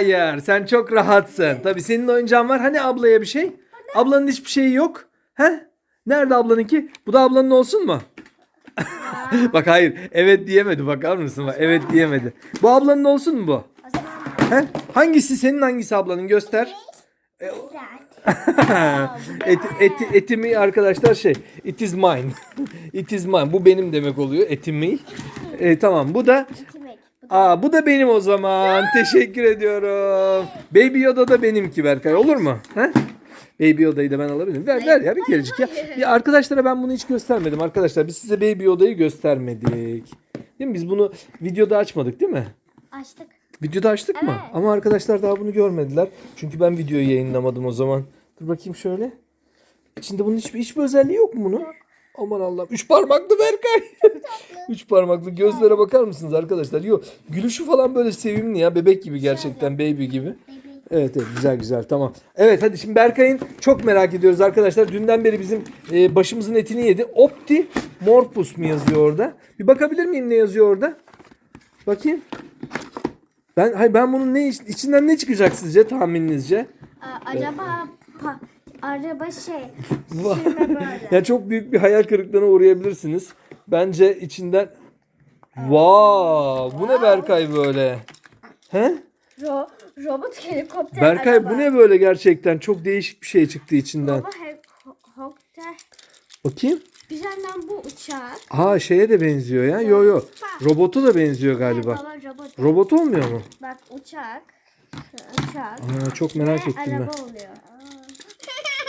Hayır sen çok rahatsın. Tabii senin oyuncağın var. Hani ablaya bir şey? Ablanın hiçbir şeyi yok. He? Nerede ablanınki? Bu da ablanın olsun mu? Bak hayır. Evet diyemedi. Bakar mısın? Bak, evet diyemedi. Bu ablanın olsun mu bu? He? Hangisi senin hangisi ablanın? Göster. güzel. et, eti, etimi arkadaşlar şey. It is mine. it is mine. Bu benim demek oluyor. Etimi. E, tamam. Bu da Aa bu da benim o zaman. Teşekkür ediyorum. Baby Yoda da benimki Berkay. Olur mu? He? Baby Yoda'yı da ben alabilirim. Ver ver ya bir kerecik ya. ya. Arkadaşlara ben bunu hiç göstermedim arkadaşlar. Biz size Baby Yoda'yı göstermedik. Değil mi? Biz bunu videoda açmadık değil mi? açtık. Videoda açtık mı? Evet. Ama arkadaşlar daha bunu görmediler. Çünkü ben videoyu yayınlamadım o zaman. Dur bakayım şöyle. İçinde bunun hiçbir, hiçbir özelliği yok mu bunun? Aman Allah'ım. Üç parmaklı Berkay. Üç parmaklı. Gözlere bakar mısınız arkadaşlar? Yok. Gülüşü falan böyle sevimli ya. Bebek gibi gerçekten. Baby gibi. Evet evet güzel güzel tamam. Evet hadi şimdi Berkay'ın çok merak ediyoruz arkadaşlar. Dünden beri bizim e, başımızın etini yedi. Opti Morpus mu yazıyor orada? Bir bakabilir miyim ne yazıyor orada? Bakayım. Ben hayır ben bunun ne iç- içinden ne çıkacak sizce tahmininizce? Aa, araba pa, araba şey. Sürme böyle. ya çok büyük bir hayal kırıklığına uğrayabilirsiniz. Bence içinden Wow, bu ne Berkay böyle? He? Ro, robot helikopter Berkay araba. bu ne böyle gerçekten? Çok değişik bir şey çıktı içinden. Robot helikopter. Bakayım. Bir yandan bu uçak. Ha şeye de benziyor ya. Yo yo. Robotu da benziyor galiba. Baba robot. Robot olmuyor mu? Bak uçak. Uçak. Aa, çok merak Ve ettim ben. araba oluyor.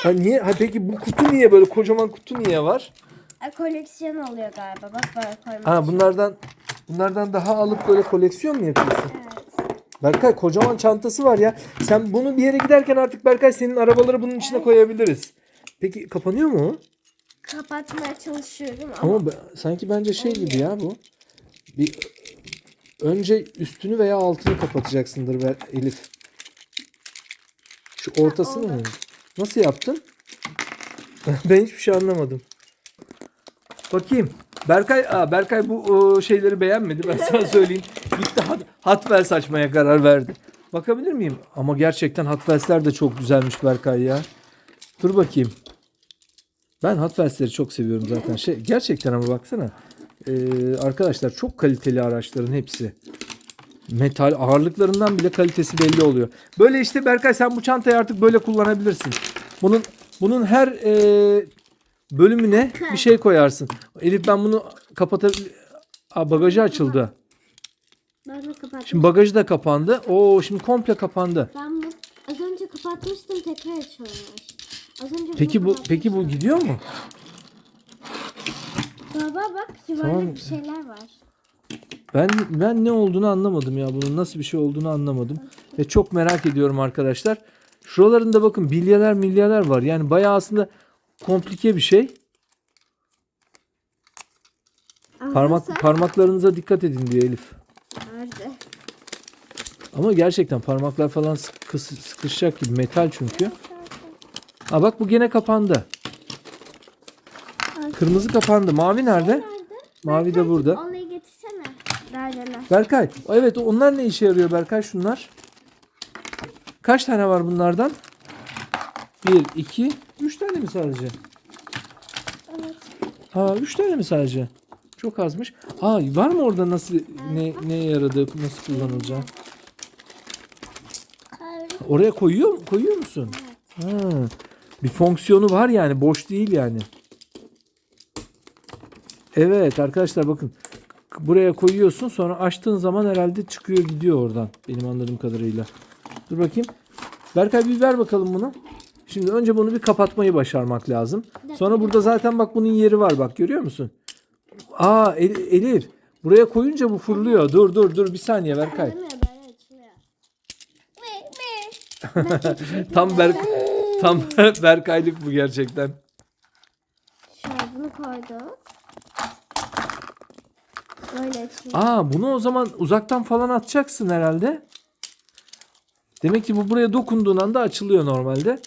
Ha niye? Ha peki bu kutu niye böyle kocaman kutu niye var? Aa, koleksiyon oluyor galiba. Bak böyle koymak Ha bunlardan bunlardan daha alıp böyle koleksiyon mu yapıyorsun? Evet. Berkay kocaman çantası var ya. Sen bunu bir yere giderken artık Berkay senin arabaları bunun içine koyabiliriz. Peki kapanıyor mu o? Kapatmaya çalışıyorum ama. Ama be- sanki bence şey gibi ya bu. Bir önce üstünü veya altını kapatacaksındır Elif. Şu ortasını oldu. Nasıl yaptın? ben hiçbir şey anlamadım. Bakayım. Berkay, aa, Berkay bu o, şeyleri beğenmedi. Ben sana söyleyeyim. Gitti Hot, Hot Wheels açmaya karar verdi. Bakabilir miyim? Ama gerçekten Hot Wheels'ler de çok güzelmiş Berkay ya. Dur bakayım. Ben Hot Wheels'leri çok seviyorum zaten. Şey, gerçekten ama baksana. Ee, arkadaşlar çok kaliteli araçların hepsi. Metal ağırlıklarından bile kalitesi belli oluyor. Böyle işte Berkay sen bu çantayı artık böyle kullanabilirsin. Bunun bunun her e, bölümüne bir şey koyarsın. Elif ben bunu kapatabilir... Aa, bagajı açıldı. Şimdi bagajı da kapandı. Oo şimdi komple kapandı. Ben bu az önce kapatmıştım tekrar açılmış. Az önce Peki bu peki bu gidiyor mu? Baba bak yuvarlak Tamam. bir şeyler var. Ben ben ne olduğunu anlamadım ya. Bunun nasıl bir şey olduğunu anlamadım. Ve çok merak ediyorum arkadaşlar. Şuralarında bakın bilyeler milyeler var. Yani bayağı aslında komplike bir şey. Parmak parmaklarınıza dikkat edin diyor Elif. Nerede? Ama gerçekten parmaklar falan sıkı, sıkışacak gibi metal çünkü. Ha bak bu gene kapandı. Kırmızı kapandı. Mavi? Nerede? Mavi de burada. Berkay. Evet onlar ne işe yarıyor Berkay şunlar? Kaç tane var bunlardan? 1, 2, 3 tane mi sadece? Evet. Ha 3 tane mi sadece? Çok azmış. Ha var mı orada nasıl ne neye yaradığı, nasıl kullanılacağı? Oraya koyuyor koyuyor musun? Ha, bir fonksiyonu var yani boş değil yani. Evet arkadaşlar bakın buraya koyuyorsun sonra açtığın zaman herhalde çıkıyor gidiyor oradan benim anladığım kadarıyla. Dur bakayım. Berkay bir ver bakalım bunu. Şimdi önce bunu bir kapatmayı başarmak lazım. Sonra burada zaten bak bunun yeri var bak görüyor musun? Aa El- Elif buraya koyunca bu fırlıyor. Dur dur dur bir saniye Berkay. Tam Berk tam Berkaylık bu gerçekten. Şöyle bunu koyduk. Böyle açılıyor. Aa bunu o zaman uzaktan falan atacaksın herhalde. Demek ki bu buraya dokunduğun anda açılıyor normalde.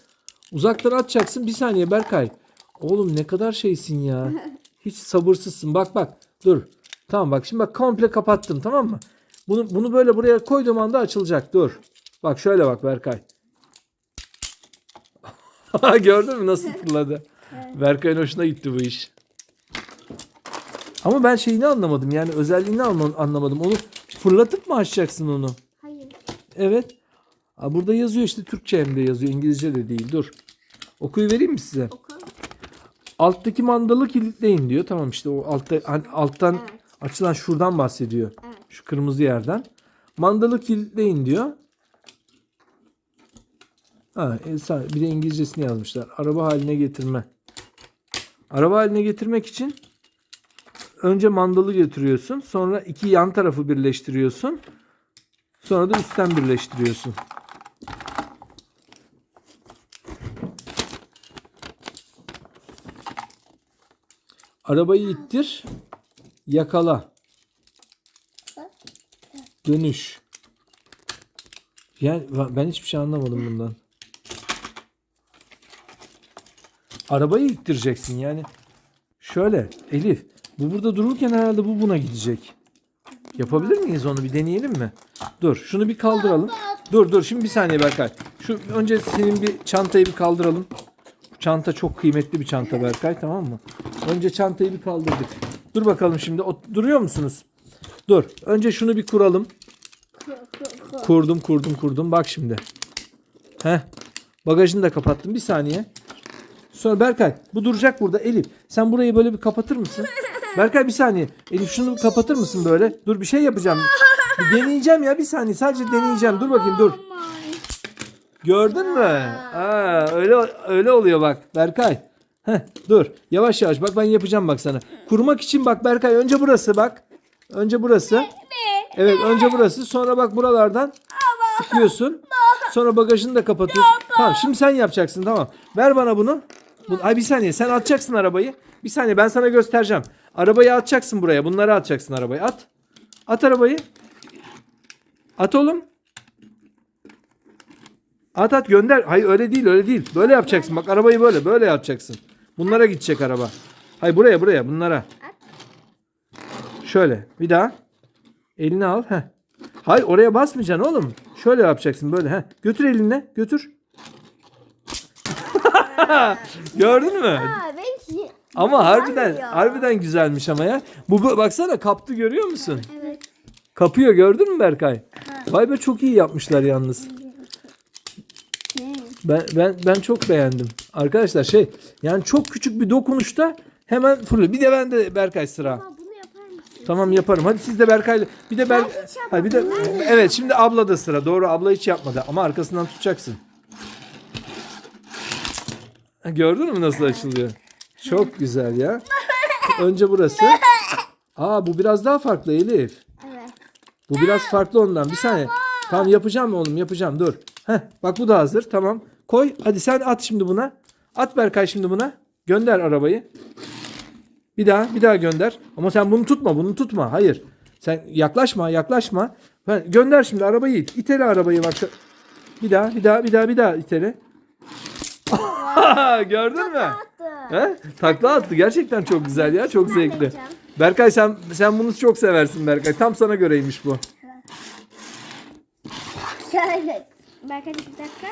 Uzaktan atacaksın. Bir saniye Berkay. Oğlum ne kadar şeysin ya. Hiç sabırsızsın. Bak bak. Dur. Tamam bak şimdi bak komple kapattım tamam mı? Bunu bunu böyle buraya koyduğum anda açılacak. Dur. Bak şöyle bak Berkay. Gördün mü nasıl fırladı? Berkay'ın hoşuna gitti bu iş. Ama ben şeyini anlamadım. Yani özelliğini anla- anlamadım. Onu fırlatıp mı açacaksın onu? Hayır. Evet. Aa, burada yazıyor işte Türkçe hem de yazıyor. İngilizce de değil. Dur. Okuyu vereyim mi size? Oku. Alttaki mandalı kilitleyin diyor. Tamam işte o altta hani alttan Evet. açılan şuradan bahsediyor. Evet. Şu kırmızı yerden. Mandalı kilitleyin diyor. Ha, e, bir de İngilizcesini yazmışlar. Araba haline getirme. Araba haline getirmek için önce mandalı getiriyorsun. Sonra iki yan tarafı birleştiriyorsun. Sonra da üstten birleştiriyorsun. Arabayı ittir. Yakala. Dönüş. Yani ben hiçbir şey anlamadım bundan. Arabayı ittireceksin yani. Şöyle Elif. Bu burada dururken herhalde bu buna gidecek. Yapabilir miyiz onu bir deneyelim mi? Dur şunu bir kaldıralım. Dur dur şimdi bir saniye Berkay. Şu önce senin bir çantayı bir kaldıralım. Çanta çok kıymetli bir çanta Berkay tamam mı? Önce çantayı bir kaldırdık. Dur bakalım şimdi. O, duruyor musunuz? Dur. Önce şunu bir kuralım. Kurdum kurdum kurdum. Bak şimdi. Heh. Bagajını da kapattım. Bir saniye. Sonra Berkay bu duracak burada. Elif sen burayı böyle bir kapatır mısın? Berkay bir saniye. Elif şunu kapatır mısın böyle? Dur bir şey yapacağım. Bir deneyeceğim ya bir saniye. Sadece deneyeceğim. Dur bakayım dur. Gördün mü? Aa, öyle öyle oluyor bak Berkay. Heh, dur. Yavaş yavaş bak ben yapacağım bak sana. Kurmak için bak Berkay önce burası bak. Önce burası. Evet önce burası. Sonra bak buralardan sıkıyorsun. Sonra bagajını da kapatıyorsun. Tamam şimdi sen yapacaksın tamam. Ver bana bunu. Bu, ay bir saniye sen atacaksın arabayı. Bir saniye ben sana göstereceğim. Arabayı atacaksın buraya. Bunları atacaksın arabayı. At. At arabayı. At oğlum. At at gönder. Hayır öyle değil öyle değil. Böyle yapacaksın. Bak arabayı böyle böyle yapacaksın. Bunlara gidecek araba. Hayır buraya buraya bunlara. Şöyle bir daha. Elini al. Heh. Hayır oraya basmayacaksın oğlum. Şöyle yapacaksın böyle. Heh. Götür elinle. Götür. Gördün mü? Aa, belki. Ama harbiden ya. harbiden güzelmiş ama ya. Bu, bu baksana kaptı görüyor musun? Evet. Kapıyor gördün mü Berkay? Vay be çok iyi yapmışlar yalnız. Ne? Ben ben ben çok beğendim. Arkadaşlar şey yani çok küçük bir dokunuşta hemen fırlıyor. Bir de ben de Berkay sıra. Aa, bunu yapar mısın? Tamam yaparım. Hadi siz de Berkay'la bir de Ber Ben hiç Hayır, bir de evet şimdi abla da sıra. Doğru abla hiç yapmadı ama arkasından tutacaksın. Ha, Gördün mü nasıl açılıyor? Çok güzel ya. Önce burası. Aa bu biraz daha farklı Elif. Evet. Bu biraz farklı ondan. Bir saniye. Tamam yapacağım oğlum yapacağım dur. Heh, bak bu da hazır tamam. Koy hadi sen at şimdi buna. At Berkay şimdi buna. Gönder arabayı. Bir daha bir daha gönder. Ama sen bunu tutma bunu tutma. Hayır. Sen yaklaşma yaklaşma. Ben, gönder şimdi arabayı it. İtele arabayı bak. Bir daha bir daha bir daha bir daha itele. Gördün mü? He? Takla attı. Gerçekten çok güzel ya. Çok zevkli. Berkay sen sen bunu çok seversin Berkay. Tam sana göreymiş bu. Şöyle. Berkay bir dakika.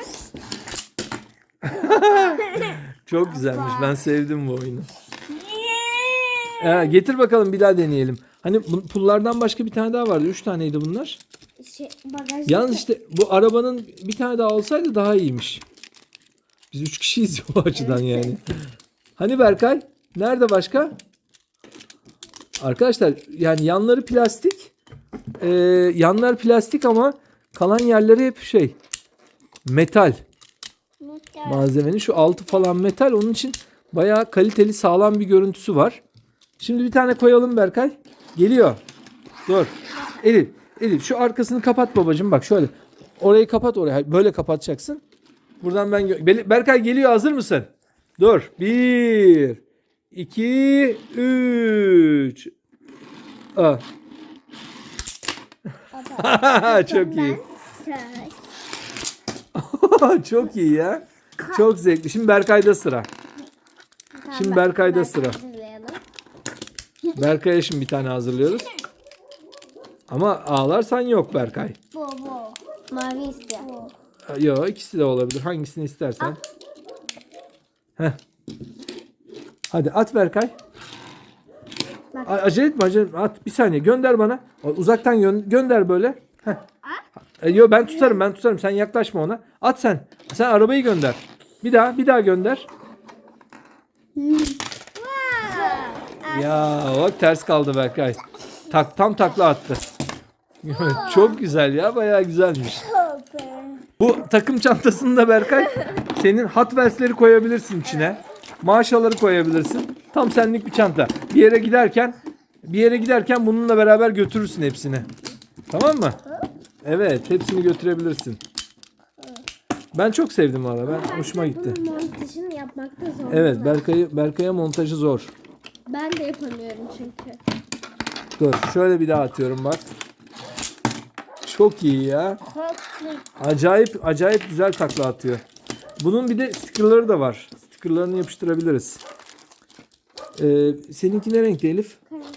Çok güzelmiş. Ben sevdim bu oyunu. Ee, getir bakalım bir daha deneyelim. Hani bu pullardan başka bir tane daha vardı. Üç taneydi bunlar. Şey, bagaj. Yalnız işte bu arabanın bir tane daha olsaydı daha iyiymiş. Biz üç kişiyiz bu açıdan yani. Hani Berkay? Nerede başka? Arkadaşlar yani yanları plastik. Ee, yanlar plastik ama kalan yerleri hep şey metal malzemenin. Şu altı falan metal. Onun için bayağı kaliteli sağlam bir görüntüsü var. Şimdi bir tane koyalım Berkay. Geliyor. Dur. Elif. Elif şu arkasını kapat babacığım. Bak şöyle. Orayı kapat oraya. Böyle kapatacaksın. Buradan ben... Berkay geliyor. Hazır mısın? Dur. Bir. iki, Üç. Aa. Çok iyi. Çok iyi ya. Çok zevkli. Şimdi Berkay'da sıra. Şimdi Berkay'da sıra. Berkay'a şimdi bir tane hazırlıyoruz. Ama ağlarsan yok Berkay. Bu bu. Mavi istiyor. Yok ikisi de olabilir. Hangisini istersen. Heh. Hadi at Berkay. Bak. A- acele etme acele etme. At bir saniye gönder bana. Uzaktan gö- gönder böyle. Heh. E, yo ben tutarım ben tutarım. Sen yaklaşma ona. At sen. Sen arabayı gönder. Bir daha bir daha gönder. Ya bak ters kaldı Berkay. Tak tam takla attı. Çok güzel ya bayağı güzelmiş. Bu takım çantasında Berkay senin Hot Wheels'leri koyabilirsin içine. Maşaları koyabilirsin. Tam senlik bir çanta. Bir yere giderken bir yere giderken bununla beraber götürürsün hepsini. Tamam mı? Evet, hepsini götürebilirsin. Ben çok sevdim valla. Ben hoşuma gitti. Bunun montajını yapmakta zor. Evet, Berkay'ı Berkay'a montajı zor. Ben de yapamıyorum çünkü. Dur, şöyle bir daha atıyorum bak. Çok iyi ya. Acayip acayip güzel takla atıyor. Bunun bir de stickerları da var. Stickerlarını yapıştırabiliriz. Ee, seninki ne renkte Elif? Kırmızı.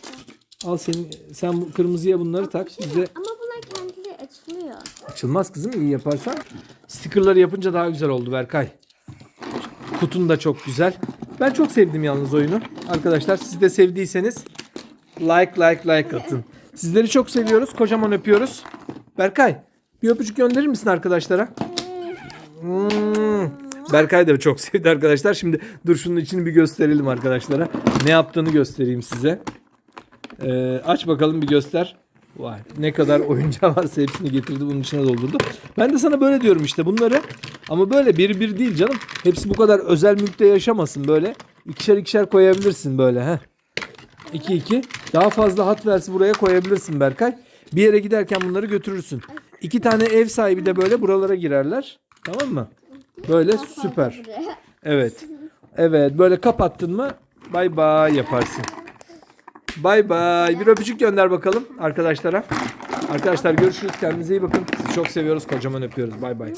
Al senin sen bu kırmızıya bunları tak. Bizde Ama bunlar kendileri açılıyor. açılmaz kızım iyi yaparsan. Stickerları yapınca daha güzel oldu Berkay. Kutun da çok güzel. Ben çok sevdim yalnız oyunu. Arkadaşlar siz de sevdiyseniz like like like atın. Sizleri çok seviyoruz. Kocaman öpüyoruz. Berkay bir öpücük gönderir misin arkadaşlara? Hmm. Berkay da çok sevdi arkadaşlar. Şimdi dur şunun içini bir gösterelim arkadaşlara. Ne yaptığını göstereyim size. Ee, aç bakalım bir göster. Vay ne kadar oyuncağı varsa hepsini getirdi bunun içine doldurdu. Ben de sana böyle diyorum işte bunları. Ama böyle bir bir değil canım. Hepsi bu kadar özel mülkte yaşamasın böyle. İkişer ikişer koyabilirsin böyle. Heh. 2 2. Daha fazla hat versi buraya koyabilirsin Berkay. Bir yere giderken bunları götürürsün. İki tane ev sahibi de böyle buralara girerler. Tamam mı? Böyle süper. Evet. Evet böyle kapattın mı bay bay yaparsın. Bay bay. Bir öpücük gönder bakalım arkadaşlara. Arkadaşlar görüşürüz. Kendinize iyi bakın. Sizi çok seviyoruz. Kocaman öpüyoruz. Bay bay.